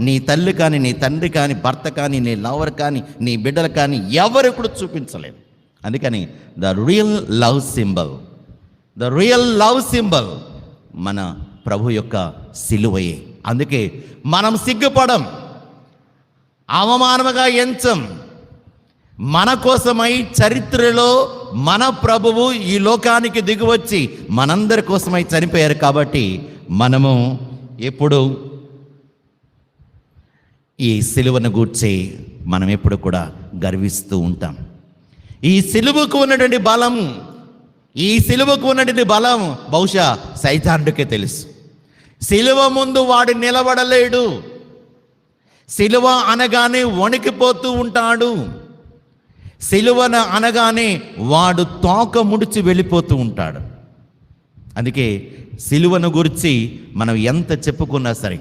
నీ తల్లి కానీ నీ తండ్రి కానీ భర్త కానీ నీ లవర్ కానీ నీ బిడ్డలు కానీ ఎవరు కూడా చూపించలేదు. అందుకని the real love symbol the real love symbol మన ప్రభు యొక్క సిలువయే. అందుకే మనం సిగ్గుపడం అవమానముగా ఎంచం. మన కోసమై చరిత్రలో మన ప్రభువు ఈ లోకానికి దిగువచ్చి మనందరి కోసమై చనిపోయారు కాబట్టి మనము ఎప్పుడు ఈ సిలువను గూర్చి మనం ఎప్పుడు కూడా గర్విస్తూ ఉంటాం. ఈ సిలువకు ఉన్నటువంటి బలం ఈ సిలువకు ఉన్నటువంటి బలం బహుశా సైతాండుకే తెలుసు. సిలువ ముందు వాడు నిలబడలేడు. సిలువ అనగానే వణికిపోతూ ఉంటాడు. సిలువన అనగానే వాడు తోక ముడిచి వెళ్ళిపోతూ ఉంటాడు. అందుకే సిలువను గురించి మనం ఎంత చెప్పుకున్నా సరే